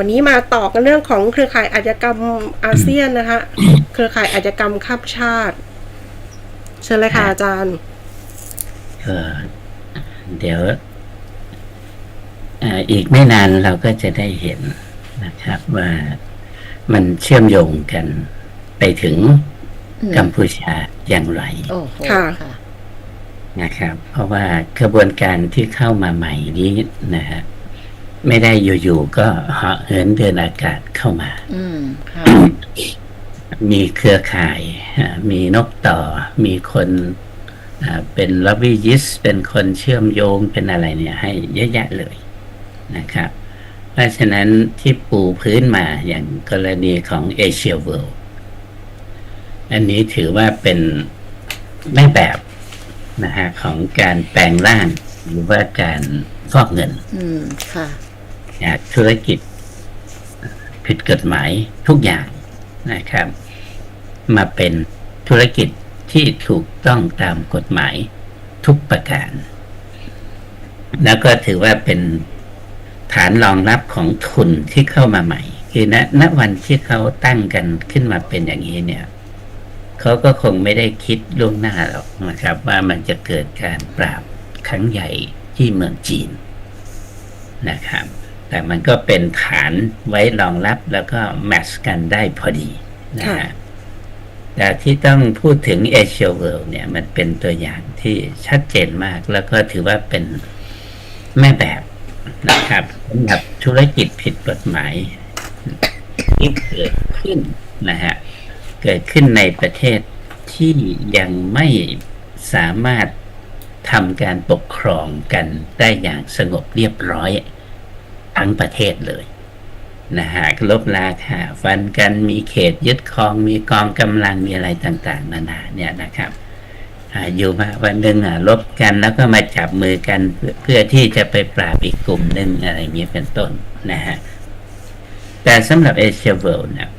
วันนี้มาต่อกันเรื่องของเครือข่ายอาชญากรรมอาเซียนนะคะ เครือข่ายอาชญากรรมข้ามชาติ เชิญเลยค่ะอาจารย์ก็เดี๋ยวเอ่ออีกไม่นานเราก็จะได้เห็นนะครับว่ามันเชื่อมโยงกันไปถึงอืมกัมพูชาอย่างไรโอ้โหค่ะค่ะนะครับ เพราะว่ากระบวนการที่เข้ามาใหม่นี้นะฮะ ไม่ได้อยู่ๆก็เหาะเหินเดินอากาศเข้ามาอืมค่ะมีเครือข่ายอ่ามีนกต่อ มีคนอ่าเป็นล็อบบี้ยิสเป็นคนเชื่อมโยงเป็นอะไรเนี่ย ให้เยอะแยะเลยนะครับ เพราะฉะนั้นที่ปูพื้นมาอย่างกรณีของเอเชียเวิลด์อันนี้ถือว่าเป็นแม่แบบนะฮะของการแปลงร่างหรือว่าการฟอกเงิน อืม ค่ะ จากธุรกิจผิดกฎหมายทุกอย่างนะครับ มาเป็นธุรกิจที่ถูกต้องตามกฎหมายทุกประการ แล้วก็ถือว่าเป็นฐานรองรับของทุนที่เข้ามาใหม่ คือณณวันที่เขาตั้งกันขึ้นมาเป็นอย่างนี้เนี่ยเขาก็คงไม่ได้คิดล่วงหน้าหรอกนะครับ ว่ามันจะเกิดการปราบครั้งใหญ่ที่เมืองจีนนะครับ แต่มันก็เป็นฐานไว้รองรับแล้วก็แมทช์กันได้พอดีนะค่ะฮะแต่ที่ต้องพูดถึงเอเชียเวิลด์เนี่ย มันเป็นตัวอย่างที่ชัดเจนมาก แล้วก็ถือว่าเป็นแม่แบบนะครับสำหรับธุรกิจผิดกฎหมายที่เกิดขึ้นนะฮะเกิดขึ้นในประเทศที่ยังไม่สามารถทำการปกครองกันได้อย่างสงบเรียบร้อย ทั้งประเทศเลยนะฮะลบราคาฟันกันมีเขตยึดครองมีกองกำลังมีอะไรต่าง ๆ นานาเนี่ยนะครับอยู่มาวันหนึ่งอะลบกันแล้วก็มาจับมือกันเพื่อที่จะไปปราบอีกกลุ่มหนึ่งอะไรอย่างเงี้เป็นต้นนะฮะแต่สำหรับเอเชียเวิลด์นี่ย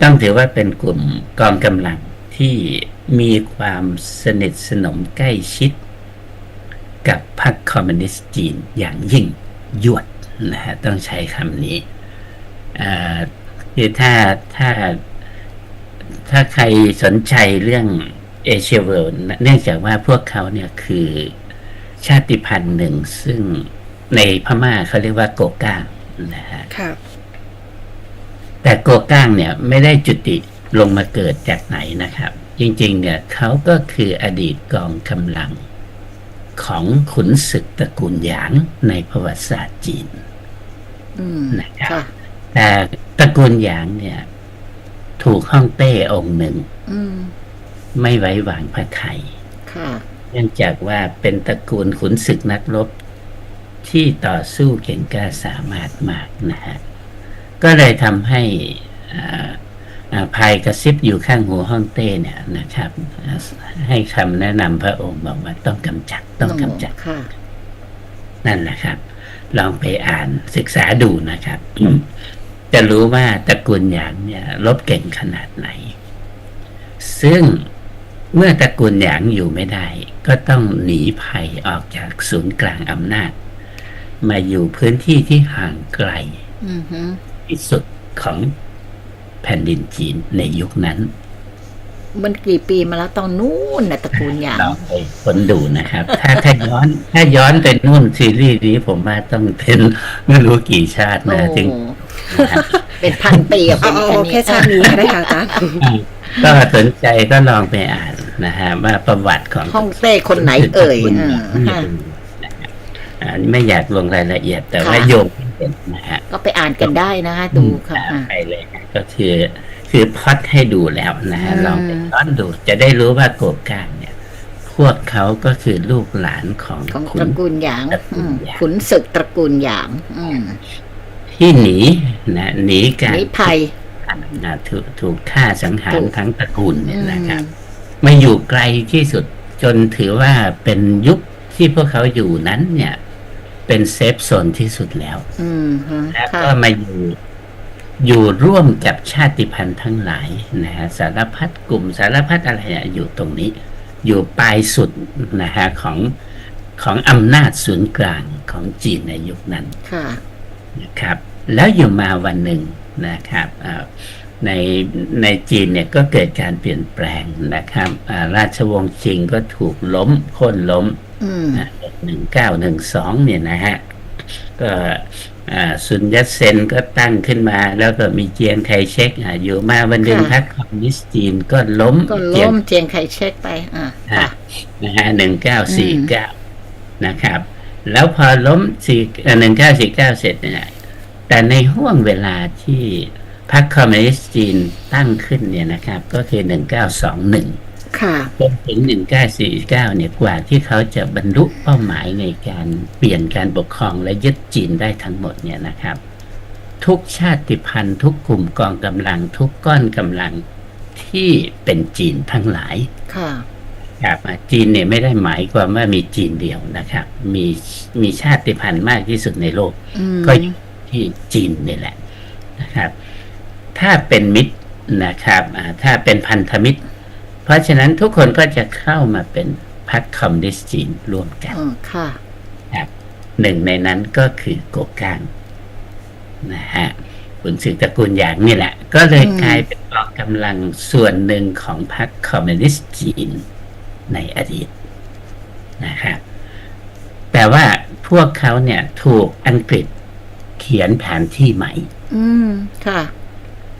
ต้องถือว่าเป็นกลุ่มกองกำลังที่มีความสนิทสนมใกล้ชิด กับพรรคคอมมิวนิสต์จีนอย่างยิ่งยวด นะฮะต้องใช้คำนี้อ่าคือถ้าถ้าถ้าใครสนใจเรื่องเอเชียเวิลด์เนื่องจากว่าพวกเขาเนี่ยคือชาติพันธุ์หนึ่ง ซึ่งในพม่าเขาเรียกว่าโกก้างนะฮะค่ะแต่โกก้างเนี่ยไม่ได้จุติลงมาเกิดจากไหนนะครับ จริง ๆ เนี่ยเขาก็คืออดีตกองกำลัง ของขุนศึกตระกูลหยางในประวัติศาสตร์จีนอืมนะครับค่ะแต่ตระกูลหยางเนี่ย ถูกฮ่องเต้องค์หนึ่งอืมไม่ไว้วางพระไทยค่ะเนื่องจากว่าเป็นตระกูลขุนศึกนักรบ ที่ต่อสู้เก่งกล้าสามารถมากนะฮะก็เลยทำให้อ่าอ่า ภายกระซิบอยู่ข้างหูฮ่องเต้เนี่ยนะครับอ่าให้คำแนะนำพระองค์บอกว่าต้องกำจัดต้องกำจัดค่ะนั่นแหละครับ ลองไปอ่านศึกษาดูนะครับ จะรู้ว่าตระกูลหยางเนี่ยลบเก่งขนาดไหน ซึ่งเมื่อตระกูลหยางอยู่ไม่ได้ ก็ต้องหนีภัยออกจากศูนย์กลางอำนาจ มาอยู่พื้นที่ที่ห่างไกลอือฮึที่สุดของ แผ่นดินจีนในยุคนั้น มันกี่ปีมาแล้วตอนนู้นนะตระกูลหยางลองไปค้นดูนะครับ ถ้าถ้าย้อนถ้าย้อนไปนู่นซีรีส์นี้ผมว่าต้องเป็นไม่รู้กี่ชาติโอ้นะถึงเป็นพันปีอะเอาเอาเอาแค่ชาตินี้ก็ได้ค่ะอาจารย์ก็สนใจก็ลองไปอ่านนะฮะว่าประวัติของห้องเต้คนไหนเอ่ยคุณอ่าเนี่ยค่ะนะครับอ่าไม่อยากลงรายละเอียดแต่ว่าค่ะโยงให้เห็นนะฮะก็ไปอ่านกันได้นะคะดูค่ะอ่าอ่าไปเลยฮะ ก็คือคือพอดให้ดูแล้วนะฮะอืมลองไปย้อนดูจะได้รู้ว่าโกบกางเนี่ย พวกเขาก็คือลูกหลานของของคุตณระกูลหยางตระกูอืลมหยางขุนศึกตระกูลหยางอืมที่หนีนะหนีการหนีภัยอ่าถูกถูกฆ่าสังหารถูกทั้งตระกูลเนี่ยนะครับอืมมาอยู่ไกลที่สุดจนถือว่าเป็นยุคที่พวกเขาอยู่นั้นเนี่ย เป็นเซฟโซนที่สุดแล้วอืมฮะแล้วค่ะก็มาอยู่ อยู่ร่วมกับชาติพันธุ์ทั้งหลายนะฮะสารพัดกลุ่มสารพัดอะไรเนี่ยอยู่ตรงนี้ อยู่ปลายสุดนะฮะของของอำนาจศูนย์กลางของจีนในยุคนั้นค่ะนะครับ แล้วอยู่มาวันหนึ่งนะครับอ่าในในจีนเนี่ยก็เกิดการเปลี่ยนแปลงนะครับอ่าราชวงศ์ชิงก็ถูกล้มโค่นล้มอืมหนึ่งเก้าหนึ่งสองเนี่ยนะฮะก็ อ่าซุนยัตเซนก็ตั้งขึ้นมา แล้วก็มีเจียงไคเชกอ่าอยู่มาวันหนึ่งพรรคคอมมิวนิสต์จีนก็ล้มก็เจียล้งมเจียงไคเช็คไปอ่าค่ะนะฮะหนึ่งเก้าสี่เก้านะครับ แล้วพอล้มสี่หนึ่งเก้าสี่เก้าเสร็จเนี่ยแต่ในห่วงเวลาที่พรรคคอมมิวนิสต์จีนตั้งขึ้นเนี่ยนะครับ ก็คือหนึ่งเก้าสองหนึ่ง ค่ะจนถึง 1949 เนี่ยกว่าที่เขาจะบรรลุเป้าหมายในการเปลี่ยนการปกครองและยึดจีนได้ทั้งหมดเนี่ยนะครับ ทุกชาติพันธุ์ทุกกลุ่มกองกำลังทุกก้อนกำลังที่เป็นจีนทั้งหลายค่ะครับอะจีนเนี่ยไม่ได้หมายความว่ามีจีนเดียวนะครับ มีมีชาติพันธุ์มากที่สุดในโลกอืมก็อยู่ที่จีนนี่แหละนะครับ ถ้าเป็นมิตรนะครับอ่าถ้าเป็นพันธมิตร เพราะฉะนั้นทุกคนก็จะเข้ามาเป็นพรรคคอมมิวนิสต์จีนร่วมกันอืมค่ะครับหนึ่งในนั้นก็คือโกกางนะฮะขุนศึกตระกูลหยางนี่แหละ ก็เลยอืมกลายเป็นกองกำลังส่วนหนึ่งของพรรคคอมมิวนิสต์จีนในอดีตนะครับแต่ว่าพวกเขาเนี่ยถูกอังกฤษเขียนแผนที่ใหม่ อืมค่ะ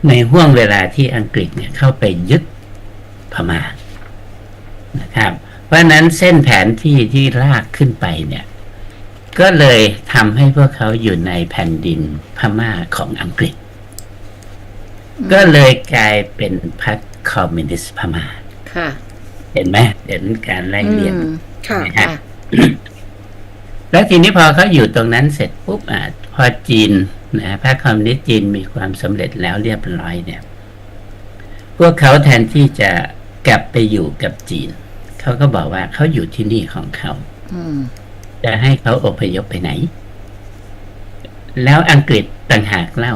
ในห่วงเวลาที่อังกฤษเนี่ยเข้าไปยึด พม่านะครับ เพราะฉะนั้นเส้นแผนที่ที่ลากขึ้นไปเนี่ย ก็เลยทำให้พวกเขาอยู่ในแผ่นดินพม่าของอังกฤษ ก็เลยกลายเป็นพรรคคอมมิวนิสต์พม่าค่ะ เห็นไหมเห็นการไล่เรียงอืมค่ะนะฮะค่ะแล้วทีนี้พอเขาอยู่ตรงนั้นเสร็จปุ๊บอะพอจีนนะพรรคคอมมิวนิสต์จีนมีความสำเร็จแล้วเรียบร้อยเนี่ย พวกเขาแทนที่จะ กลับไปอยู่กับจีน เขาก็บอกว่าเขาอยู่ที่นี่ของเขาอืมจะให้เขาอพยพไปไหน แล้วอังกฤษต่างหากเล่า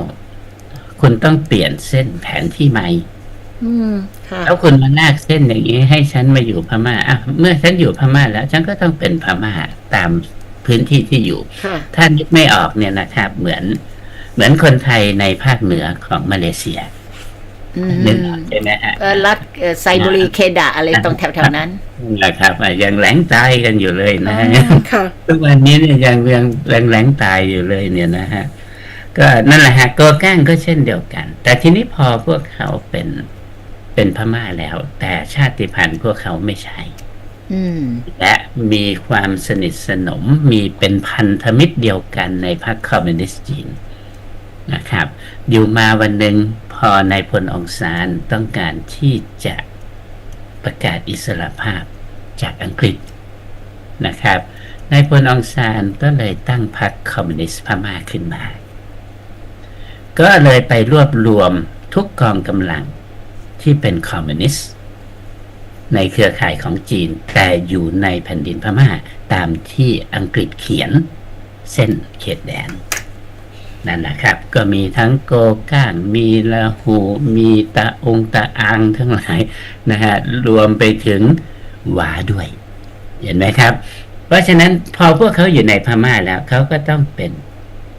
คุณต้องเปลี่ยนเส้นแผนที่ใหม่อืมค่ะแล้วคุณมาลากเส้นอย่างนี้ ให้ฉันมาอยู่พม่าอะเมื่อฉันอยู่พม่าแล้ว ฉันก็ต้องเป็นพม่าตามพื้นที่ที่อยู่ค่ะถ้านึกไม่ออกเนี่ยนะครับ เหมือน เหมือนคนไทยในภาคเหนือของมาเลเซีย อืมนึกออกใช่ไหมฮะเออรัฐเอ่อไซบุรีเคดะอะไรตรงแถวๆนั้นนะครับอะยังแหลงตายกันอยู่เลยนะอ๋อค่ะทุกวันนี้เนี่ยยังยังแหลงแหลงตายอยู่เลยเนี่ยนะฮะก็นั่นแหละฮะโกก้างก็เช่นเดียวกัน แต่ทีนี้พอพวกเขาเป็นเป็นพม่าแล้ว แต่ชาติพันธุ์พวกเขาไม่ใช่อืมและและมีความสนิทสนมมีเป็นพันธมิตรเดียวกันในพรรคคอมมิวนิสต์จีนนะครับ อยู่มาวันหนึ่ง พอนายพลองซานต้องการที่จะประกาศอิสรภาพจากอังกฤษนะครับนายพลองซานก็เลยตั้งพรรคคอมมิวนิสต์พม่าขึ้นมา ก็เลยไปรวบรวมทุกกองกำลังที่เป็นคอมมิวนิสต์ในเครือข่ายของจีน แต่อยู่ในแผ่นดินพม่าตามที่อังกฤษเขียนเส้นเขตแดน นั่นแหละครับ ก็มีทั้งโกก้างมีละหูมีตะองตะอังทั้งหลายนะฮะรวมไปถึงหวาด้วย เห็นไหมครับ เพราะฉะนั้นพอพวกเขาอยู่ในพม่าแล้วเขาก็ต้องเป็น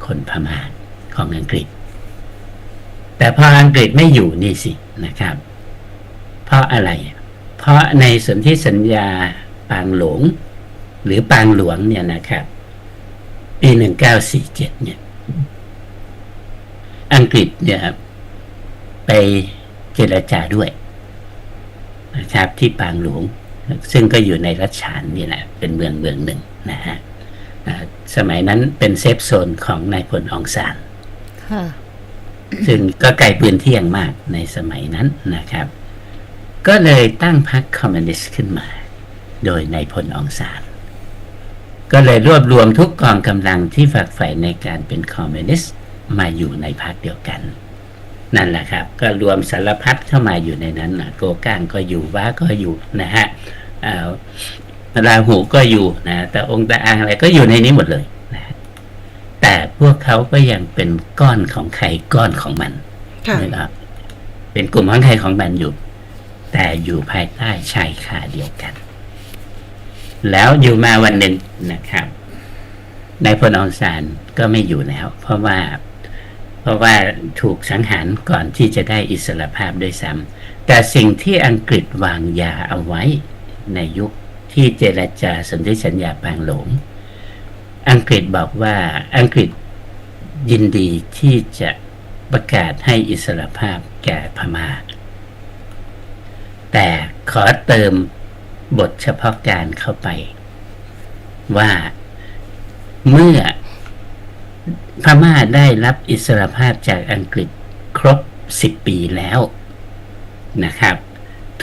คนพม่าของอังกฤษ แต่พออังกฤษไม่อยู่นี่สินะครับ เพราะอะไร เพราะในสนธิสัญญาปางหลง หรือปางหลวงเนี่ยนะครับ ปีหนึ่งเก้าสี่เจ็ดเนี่ย อังกฤษเนี่ยครับไปเจรจาด้วยนะครับที่ปางหลวง ซึ่งก็อยู่ในรัชฉานนี่แหละเป็นเมืองเมืองหนึ่งนะฮะอ่าสมัยนั้นเป็นเซฟโซนของนายพลอองซานค่ะซึ่งก็ไกลปืนเที่ยงมากในสมัยนั้นนะครับ ก็เลยตั้งพรรคคอมมิวนิสต์ขึ้นมา โดยนายพลอองซานก็เลยรวบรวมทุกกองกำลังที่ฝักใฝ่ในการเป็นคอมมิวนิสต์ มาอยู่ในพรรคเดียวกัน นั่นแหละครับ ก็รวมสารพัดเข้ามาอยู่ในนั้นนะโกก้างก็อยู่ว้าก็อยู่นะฮะอ่าราหูก็อยู่นะแต่องค์ตาอางอะไรก็อยู่ในนี้หมดเลยนะฮะแต่พวกเขาก็ยังเป็นก้อนของใครก้อนของมันค่ะนะครับเป็นกลุ่มของใครของมันอยู่ แต่อยู่ภายใต้ชายคาเดียวกัน แล้วอยู่มาวันหนึ่งนะครับนายพลอองซานก็ไม่อยู่แล้ว เพราะว่า ราะว่าถูกสังหารก่อนที่จะได้อิสรภาพด้วยซ้ำแต่สิ่งที่อังกฤษวางยาเอาไว้ในยุคที่เจรจาสนธิสัญญาปางหลง อังกฤษบอกว่าอังกฤษยินดีที่จะประกาศให้อิสรภาพแก่พม่า แต่ขอเติมบทเฉพาะการเข้าไป ว่าเมื่อ พม่าได้รับอิสรภาพจากอังกฤษครบสิบปีแล้วนะครับ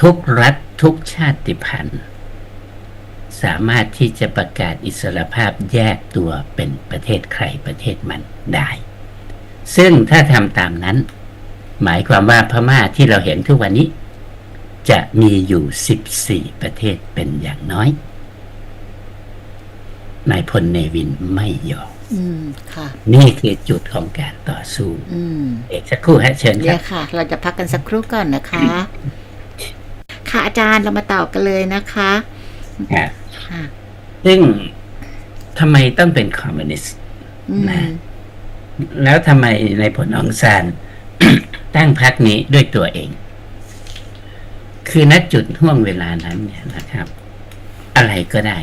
ทุกรัฐทุกชาติพันธุ์ สามารถที่จะประกาศอิสรภาพแยกตัวเป็นประเทศใครประเทศมันได้ ซึ่งถ้าทำตามนั้น หมายความว่าพม่าที่เราเห็นทุกวันนี้ จะมีอยู่ 14 ประเทศเป็นอย่างน้อยนายพลเนวินไม่ยอม นี่คือจุดของการต่อสู้อืมเอกสักครู่ฮะเชิญคเดี๋รัยบวค่ะ เราจะพักกันสักครู่ก่อนนะคะ ค่ะอาจารย์เรามาต่อกันเลยนะคะครับค่ะซึ่งทำไมต้องเป็นคอมมิวนิสต์อืมนะแล้วทำไมในผลองซานตั้งพรรคนี้ด้วยตัวเอง คือณจุดห่วงเวลานั้นเนี่ยนะครับ อะไรก็ได้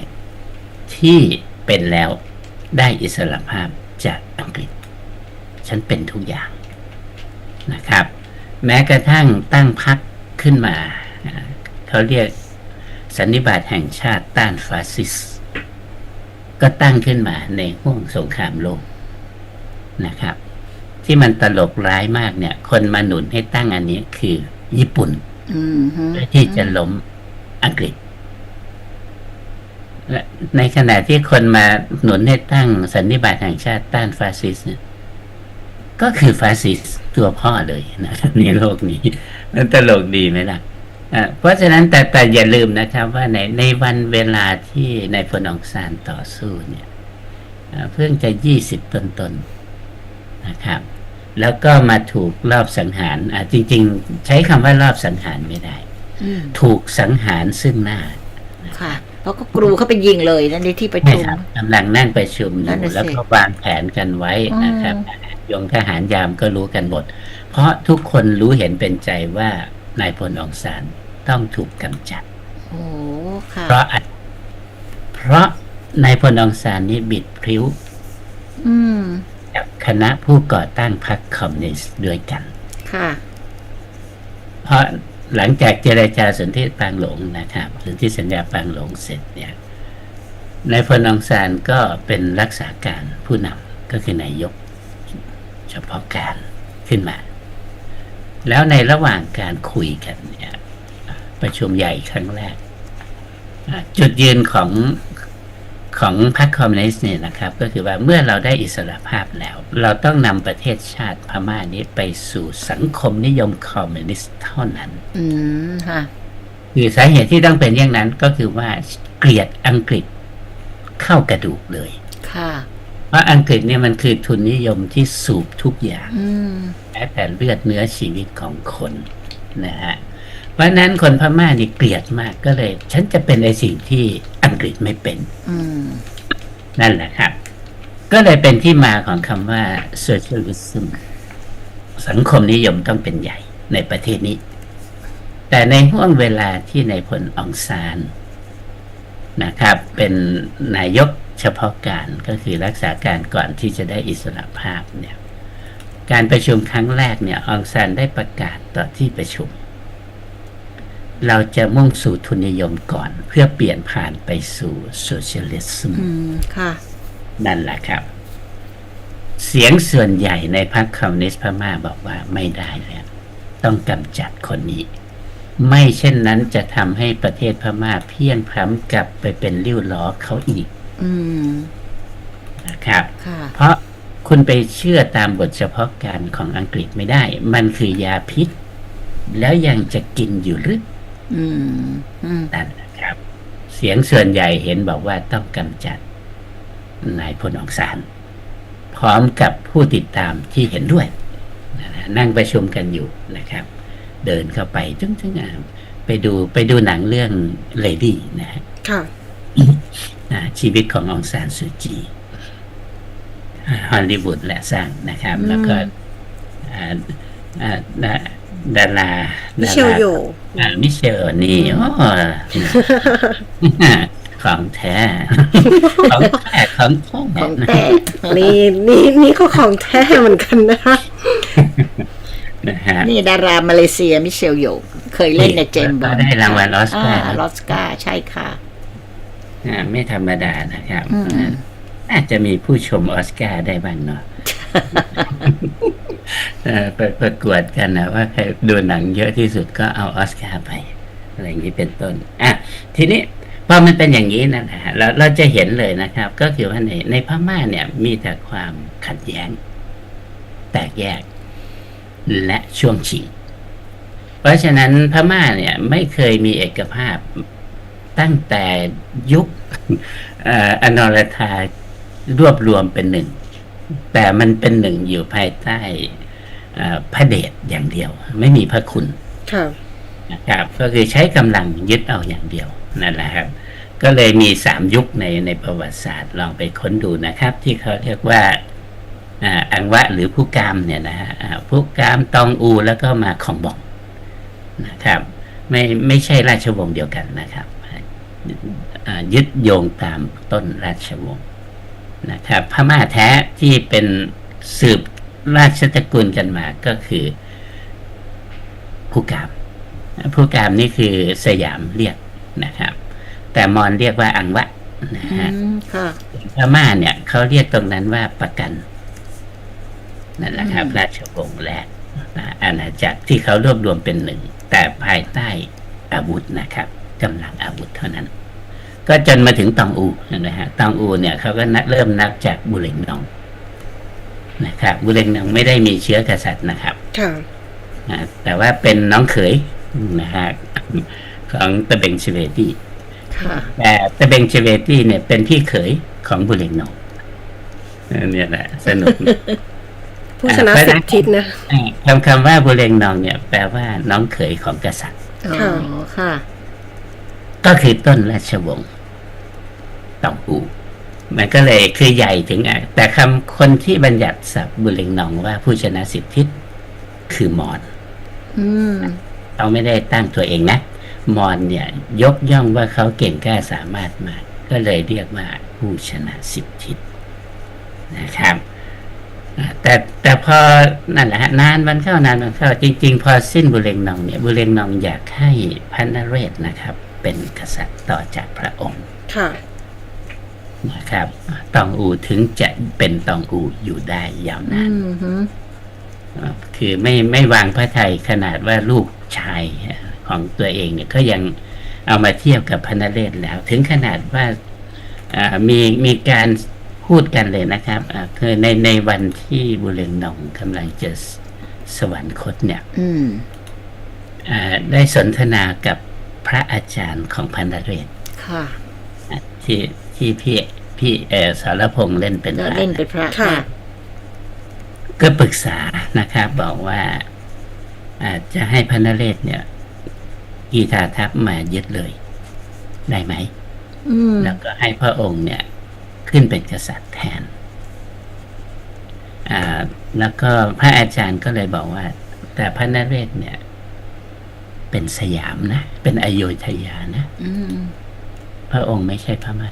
ที่เป็นแล้ว ได้อิสรภาพจากอังกฤษ ฉันเป็นทุกอย่างนะครับ แม้กระทั่งตั้งพรรคขึ้นมาอ่าเขาเรียกสันนิบาตแห่งชาติต้านฟาสซิสต์ก็ตั้งขึ้นมาในห่วงสงครามโลกนะครับ ที่มันตลกร้ายมากเนี่ย คนมาหนุนให้ตั้งอันนี้คือญี่ปุ่นอืมฮึเพื่อที่จะล้มอังกฤษและ ในขณะที่คนมาหนุนให้ตั้งสันนิบาตแห่งชาติต้านฟาสซิสต์เนี่ยก็คือฟาสซิสต์ตัวพ่อเลยนะครับในโลกนี้มันตลกดีไหมล่ะอะเพราะฉะนั้นแต่แต่อย่าลืมนะครับ ว่าในในวันเวลาที่ในายพลองซานต่อสู้เนี่ยอะเพิ่งจะยี่สิบต้นๆนะครับ แล้วก็มาถูกรอบสังหารอะจริง ๆ ใช้คำว่ารอบสังหารไม่ได้อืมถูกสังหารซึ่งหน้าค่ะ เพราะก็กรูเข้าไปยิงเลยนั่นในที่ประใช่ชุมครับกำลังนั่งประชุมอนั่นยู่น่ะสิแล้วก็วางแผนกันไว้นะครับอืยงทหารยามก็รู้กันหมด เพราะทุกคนรู้เห็นเป็นใจว่านายพลองซานต้องถูกกำจัดโอ้ค่ะเพราะอะไรเพราะนายพลองซานนี้บิดพริ้วอืมกับคณะผู้ก่อตั้งพรรคคอมมิวนิสต์ด้วยกัน ค่ะ เพราะ หลังจากเจรจาสนธิปางหลงนะครับสนธิสัญญาปางหลงเสร็จเนี่ยนายพลองซานก็เป็นรักษาการผู้นำก็คือนายกเฉพาะการขึ้นมา แล้วในระหว่างการคุยกันเนี่ยประชุมใหญ่ครั้งแรก จุดยืนของ ของพรรคคอมมิวนิสต์เนี่ยนะครับ ก็คือว่าเมื่อเราได้อิสรภาพแล้ว เราต้องนำประเทศชาติพม่านี้ไปสู่สังคมนิยมคอมมิวนิสต์เท่านั้น อืมค่ะคือสาเหตุที่ต้องเป็นอย่างนั้นก็คือว่าเกลียดอังกฤษเข้ากระดูกเลย ค่ะเพราะอังกฤษเนี่ยมันคือทุนนิยมที่สูบทุกอย่างอืมแม้แต่เลือดเนื้อชีวิตของคนนะฮะเพ ราะฉะนั้นคนพม่านี่เกลียดมากก็เลย ฉันจะเป็นไอสิ่งที่อังกฤษไม่เป็นอืมนั่นแหละครับ ก็เลยเป็นที่มาของคำว่า socialism สังคมนิยมต้องเป็นใหญ่ในประเทศนี้ แต่ในห่วงเวลาที่ในายพลอองซานนะครับ เป็นนายกเฉพาะการก็คือรักษาการก่อนที่จะได้อิสรภาพเนี่ย การประชุมครั้งแรกเนี่ยอองซานได้ประกาศต่อที่ประชุม เราจะมุ่งสู่ทุนนิยมก่อน เพื่อเปลี่ยนผ่านไปสู่โซเชียลิสมอืมค่ะนั่นแหละครับ เสียงส่วนใหญ่ในพรรคคอมมิวนิสต์พม่าบอกว่าไม่ได้แล้วต้องกำจัดคนนี้ ไม่เช่นนั้นจะทำให้ประเทศพม่าเพี้ยนพล้ำกลับไปเป็นริ้วล้อเขาอีกอืมนะครับค่ะเพราะคุณไปเชื่อตามบทเฉพาะการของอังกฤษไม่ได้ มันคือยาพิษ แล้วยังจะกินอยู่หรืออืมอืม นั่นนะครับ เสียงส่วนใหญ่เห็นบอกว่าต้องกำจัดนายพลอองซานพร้อมกับผู้ติดตามที่เห็นด้วยนะฮะนั่งประชุมกันอยู่นะครับ เดินเข้าไปจึ้งจึ้งอะไปดูไปดูหนังเรื่องเลดี้นะฮะค่ะอ่าชีวิตขององซานซูจีอ่าฮอลลีวูดแหละสร้างนะครับอืมแล้วก็อ่า ดาดารามิเชลโยอ่ามิเชลนี่โอ้ของแท้ ของแท้ของแท้ของแต่นี่นี่นี่ก็ของแท้เหมือนกันนะคะนะฮะนี่ดารามาเลเซียมิเชลโยเคยเล่นในเจมส์บอลได้รางวัลออสการ์อ่าลอสการ์ใช่ค่ะอ่าไม่ธรรมดานะครับอืมอาจจะมีผู้ชมออสการ์ได้บ้างเนาะ เอ่อปประกวดกันนะว่าใครดูหนังเยอะที่สุดก็เอาออสการ์ไปอะไรอย่างนี้เป็นต้นอะทีนี้พอมันเป็นอย่างนี้นะฮะเราเราจะเห็นเลยนะครับ ก็คือว่าในในพม่าเนี่ยมีแต่ความขัดแย้ง แตกแยก และช่วงชิงเพราะฉะนั้นพม่าเนี่ยไม่เคยมีเอกภาพตั้งแต่ยุคออนอรธารวบรวมเป็นหนึ่ง แต่มันเป็นหนึ่งอยู่ภายใต้ พระเดชอย่างเดียว ไม่มีพระคุณค่ะนะครับก็คือใช้กำลังยึดเอาอย่างเดียวนั่นแหละครับ ก็เลยมีสามยุคในในประวัติศาสตร์ลองไปค้นดูนะครับ ที่เขาเรียกว่าอ่าอังวะหรือผู้กามเนี่ยนะฮะอ่าผู้กามตองอูแล้วก็มาของบองนะครับ ไม่ไม่ใช่ราชวงศ์เดียวกันนะครับอ่ายึดโยงตามต้นราชวงศ์นะครับพม่าแท้ที่เป็นสืบ ราชตระกูลกันมาก็คือผู้กามผู้กามนี่คือสยามเรียกนะครับ แต่มอญเรียกว่าอังวะนะอืฮะมค่ะพม่าเนี่ยเขาเรียกตรงนั้นว่าประกันนั่นแหละครับอืมราชวงศ์แรกนะอาณาจักรที่เขารวบรวมเป็นหนึ่ง แต่ภายใต้อาวุธนะครับกำลังอาวุธเท่านั้น ก็จนมาถึงตองอูนะฮะตองอูเนี่ยเขาก็นับเริ่มนับจากบุเรงนอง นะครับบุเรงนองไม่ได้มีเชื้อกษัตริย์นะครับค่ะอ่าแต่ว่าเป็นน้องเขยนะฮะของตะเบงเชเวตี้ค่ะแต่ตะเบงเชเวตี้เนี่ยเป็นพี่เขยของบุเรงนองเออเนี่ยแหละสนุกผู้ชนะอ่าสิบทิศนะอ่าคำคำว่าบุเรงนองเนี่ย แปลว่าน้องเขยของกษัตริย์อ๋อค่ะค่ะก็คือต้นราชวงศ์ตองอู มันก็เลยคือใหญ่ถึงอะแต่คำคนที่บัญญัติศัพท์บุเรงนองว่าผู้ชนะสิบทิศคือมอญอืมเขาไม่ได้ตั้งตัวเองนะ มอนเนี่ย ยกย่องว่าเขาเก่งกล้าสามารถมาก ก็เลยเรียกว่าผู้ชนะสิบทิศนะครับอ่าแต่แต่พอนั่นแหละฮะนานวันเข้านานวันเข้าจริง ๆ พอสิ้นบุเรงนองเนี่ย บุเรงนองอยากให้พระนเรศนะครับ เป็นกษัตริย์ต่อจากพระองค์ ค่ะ นะครับตองอูถึงจะเป็นตองอูอยู่ได้ยาวนานอืมฮึอ่าคือไม่ไม่วางพระไทยขนาดว่าลูกชายของตัวเองเนี่ยก็ยังเอามาเทียบกับพระนเรศแล้ว ถึงขนาดว่าอ่ามีมีการพูดกันเลยนะครับอ่าคือในในวันที่บุเรงนองกำลังจะสสวรรคตเนี่ยอืมอ่าได้สนทนากับพระอาจารย์ของพระนเรศค่ะอะที่ ที่พี่พี่เออสารพงษ์เล่นเป็นก็พระเล่นเป็นพระค่ะค่ะ ก็ปรึกษานะครับ บอกว่าอาจจะให้พระนเรศเนี่ยกีทาทัพมายึดเลย ได้ไหมอืมแล้วก็ให้พระองค์เนี่ย ขึ้นเป็นกษัตริย์แทน อ่า แล้วก็พระอาจารย์ก็เลยบอกว่า แต่พระนเรศเนี่ย เป็นสยามนะ เป็นอโยธยานะอืมพระองค์ไม่ใช่พม่า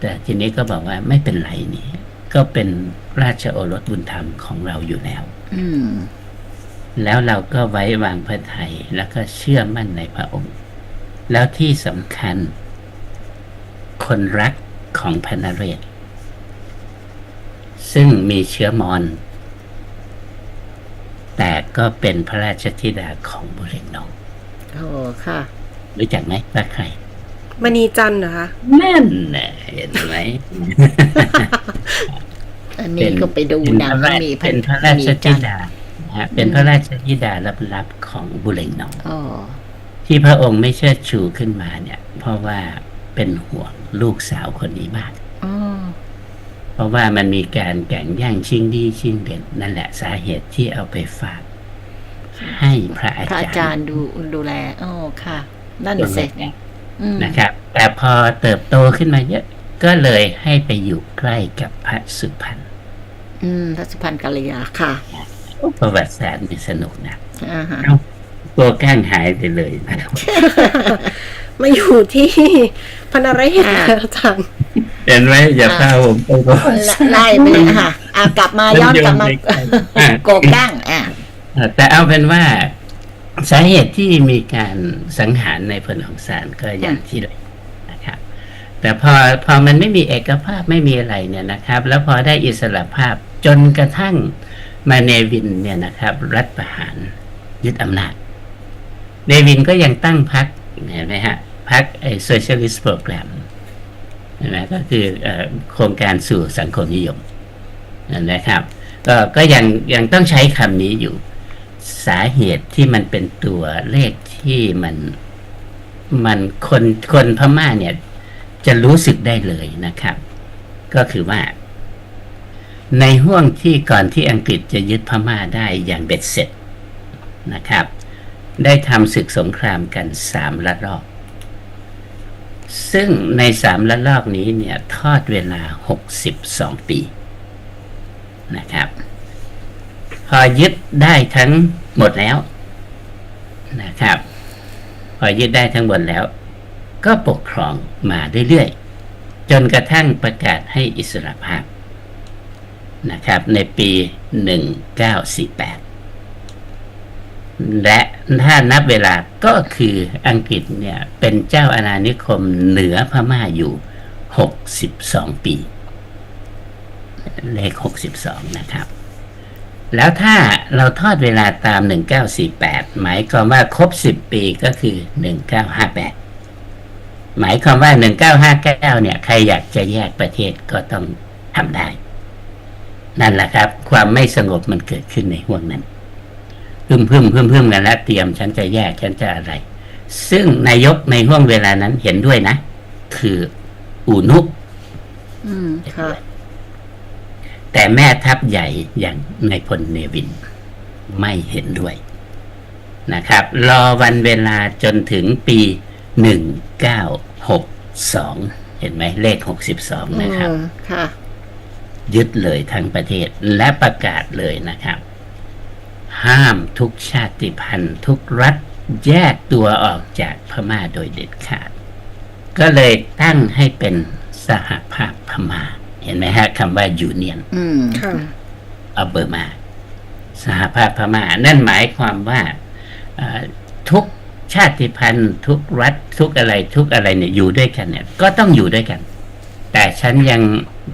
แต่ทีนี้ก็บอกว่าไม่เป็นไรนี่ ก็เป็นราชโอรสบุญธรรมของเราอยู่แล้วอืมแล้วเราก็ไว้วางพระไทยแล้วก็เชื่อมั่นในพระองค์ แล้วที่สำคัญ คนรักของพระนเรศซึ่งมีเชื้อมอญแต่ก็เป็นพระราชธิดาของบุเรงนองโอ้ค่ะ รู้จักไหมว่าใคร มณีจันทร์นะคะ นั่นแหละเห็นไหม อันนี้ก็ไปดูเป็นหนังพระก็ราชมีเป็นพระราชมีธิจันทร์ดานะฮะเป็นพระราชธิดาลับๆของบุเรงนอง อ๋อที่พระองค์ไม่เชิดชูขึ้นมาเนี่ย เพราะว่าเป็นห่วงลูกสาวคนนี้มาก อ๋อเพราะว่ามันมีการแข่งแย่งชิงดีชิงเด่นนั่นแหละสาเหตุที่เอาไปฝาก ให้พระอาพระอาจารจารย์ย์ดูดูแลอ๋อค่ะ นั่นตรงเสร็จนี้อืม นะครับ แต่พอเติบโตขึ้นมาเยอะ ก็เลยให้ไปอยู่ใกล้กับพระสุพรรณอืมทัศพันธ์กัลยาค่ะ ประวัติศาสตร์นี่สนุกนะอ่าฮะตัวแกล้งหายไปเลยนะครับมาอยู่ที่พันอะไรเหตุอาจารย์เห็นไหมอย่าพาผมไปบอกไล่ไปเลยค่ะ อะกลับมาย้อนกลับมาอะโกกั้งอะเอ่อแต่เอาเป็นว่า สาเหตุที่มีการสังหารในพลของสารก็อย่างที่เรานะครับ แต่พอพอมันไม่มีเอกภาพไม่มีอะไรเนี่ยนะครับ แล้วพอได้อิสระภาพจนกระทั่งมาเนวินเนี่ยนะครับ รัฐประหารยึดอำนาจ เนวินก็ยังตั้งพรรคเห็นไหมฮะพรรคไอ้ socialist program เห็นไหมก็คือเอ่อโครงการสู่สังคมนิยมเห็นไหมครับ ก็ก็ยังยังต้องใช้คำนี้อยู่ สาเหตุที่มันเป็นตัวเลขที่มันมันคนคนพม่าเนี่ย จะรู้สึกได้เลยนะครับ ก็คือว่า ในห่วงที่ก่อนที่อังกฤษจะยึดพม่าได้อย่างเบ็ดเสร็จนะครับ ได้ทำศึกสงครามกันสามระลอก ซึ่งในสามระลอกนี้เนี่ย ทอดเวลาหกสิบสองปีนะครับ พอยึดได้ทั้งหมดแล้วนะครับ พอยึดได้ทั้งหมดแล้ว ก็ปกครองมาเรื่อยๆ จนกระทั่งประกาศให้อิสรภาพนะครับในปี 1948 และถ้านับเวลาก็คืออังกฤษเนี่ยเป็นเจ้าอาณานิคมเหนือพม่าอยู่ 62 ปี เลข 62 นะครับ แล้วถ้าเราทอดเวลาตาม 1948 หมายความว่าครบ 10 ปีก็คือ 1958 หมายความว่า 1959 เนี่ย ใครอยากจะแยกประเทศก็ต้องทำได้ นั่นแหละครับ ความไม่สงบมันเกิดขึ้นในห่วงนั้นพึ่มพึ่มพึ่มพึ่มกันแล้วเตรียมฉันจะแยกฉันจะอะไร ซึ่งนายกในห่วงเวลานั้นเห็นด้วยนะ คืออูนุอืมค่ะ แต่แม่ทัพใหญ่อย่างนายพลเนวิน ไม่เห็นด้วยนะครับ รอวันเวลาจนถึงปี 1962 เห็นไหมเลข 62 นะครับอืมค่ะยึดเลยทั้งประเทศและประกาศเลยนะครับ ห้ามทุกชาติพันธุ์ ทุกรัฐแยกตัวออกจากพม่าโดยเด็ดขาด ก็เลยตั้งให้เป็นสหภาพพม่า เห็นไหมฮะคำว่ายูเนียนอืมค่ะเอาเบอร์มา สหภาพพม่า นั่นหมายความว่าเอ่อทุกชาติพันธุ์ ทุกรัฐ ทุกอะไร ทุกอะไรเนี่ยอยู่ด้วยกันเนี่ย ก็ต้องอยู่ด้วยกัน แต่ฉันยัง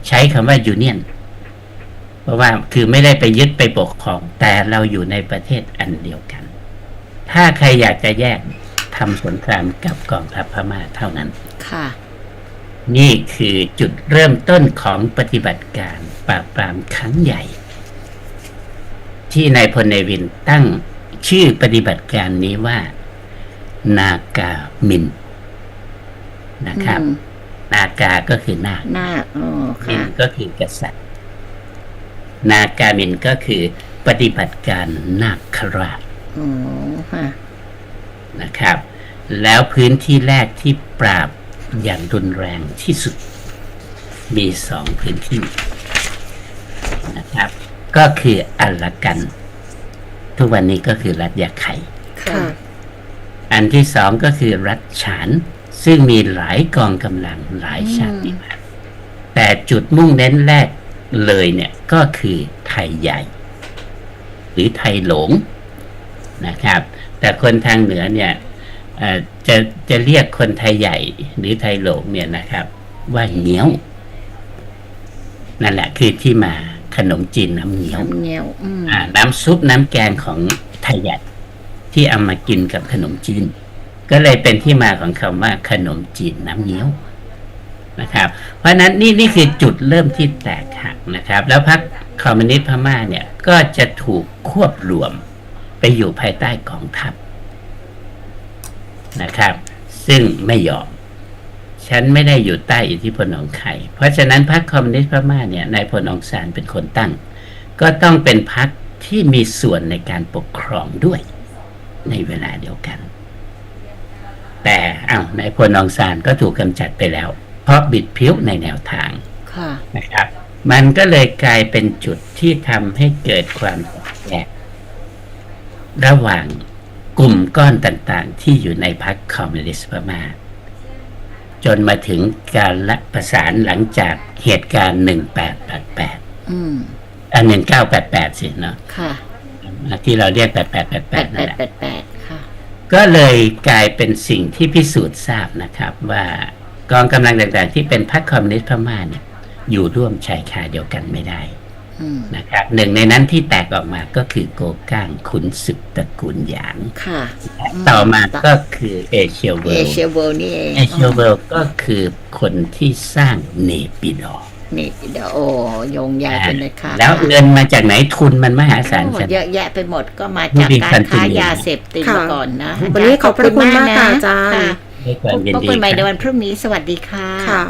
ใช้คำว่ายูเนียนเพราะว่าคือไม่ได้ไปยึดไปปกครอง แต่เราอยู่ในประเทศอันเดียวกัน ถ้าใครอยากจะแยกทำสงครามกับกองทัพพม่าเท่านั้น ค่ะ นี่คือจุดเริ่มต้นของปฏิบัติการปราบปรามครั้งใหญ่ ที่นายพลเนวินตั้งชื่อปฏิบัติการนี้ว่า นากามิน นะครับอืมนากาก็คือนาคหน้าอ๋อมิค่ะนก็คือกษัตริย์ นากามินก็คือปฏิบัติการนาคราชอ๋อค่ะนะครับ แล้วพื้นที่แรกที่ปราบ อย่างรุนแรงที่สุด มีสองพื้นที่นะครับ ก็คืออัลละกัน ทุกวันนี้ก็คือรัฐยาไข่ค่ะอันที่สองก็คือรัฐฉาน ซึ่งมีหลายกองกำลังหลายชาติพันธุ์แต่จุดมุ่งเน้นแรกเลยเนี่ยก็คือไทยใหญ่ หรือไทยหลงนะครับ แต่คนทางเหนือเนี่ยเอ่อ จะจะเรียกคนไทยใหญ่หรือไทยหลงเนี่ยนะครับ ว่าเหนียวนั่นแหละคือที่มาขนมจีนน้ำเหนียวน้ำเงี้ยวอืมอ่า น้ำซุปน้ำแกงของไทยใหญ่ที่เอามากินกับขนมจีน ก็เลยเป็นที่มาของคำว่าขนมจีนน้ำเงี้ยวนะครับ เพราะฉะนั้นนี่นี่คือจุดเริ่มที่แตกหักนะครับ แล้วพรรคคอมมิวนิสต์พม่าเนี่ย ก็จะถูกควบรวมไปอยู่ภายใต้กองทัพ นะครับ ซึ่งไม่ยอมฉันไม่ได้อยู่ใต้อิทธิพลของใคร เพราะฉะนั้นพรรคคอมมิวนิสต์พม่าเนี่ยนายพลองซานเป็นคนตั้ง ก็ต้องเป็นพรรคที่มีส่วนในการปกครองด้วย ในเวลาเดียวกัน แต่อ้าวนายพลองซานก็ถูกกำจัดไปแล้ว เพราะบิดผิวในแนวทางค่ะนะครับ มันก็เลยกลายเป็นจุดที่ทำให้เกิดความแตกแยกระหว่าง กลุ่มก้อนต่างๆ ที่อยู่ในพรรคคอมมิวนิสต์พม่าจนมาถึงการละประสานหลังจากเหตุการณ์ 1888อืมอัน1988 สิเนาะค่ะ ที่เราเรียกแปด8888แปนั่นดแหละแปดแปดค่ะ ก็เลยกลายเป็นสิ่งที่พิสูจน์ทราบนะครับ ว่ากองกำลังต่างๆ ที่เป็นพรรคคอมมิวนิสต์พม่าเนี่ยอยู่ร่วมชายคาเดียวกันไม่ได้อืม นะครับหนึ่งในนั้นที่แตกออกมาก็คือโกก้างขุนศึกตระกูลหยางค่ะ ต่อมาก็คือเอเชียเวิเอลเชียเวิลด์นี่เองเอเชียเวิลก็คือคนที่สร้างเนปิดอร์นี่เดี๋ยวโอ้โยงใยเป็นเลยค่ะ แล้วเงินมาจากไหนทุนมันมหาศาลโอ้ขนาดเยอะแยะไปหมดก็มาจากการค้ายาเสพติดค่ะมาก่อนนะวันนี้ขอบพระคุณมากค่ะอาจารย์ค่ะด้วยความยินพบดีกันใหม่ในครับวันพรุ่งนี้สวัสดีค่ะค่ะ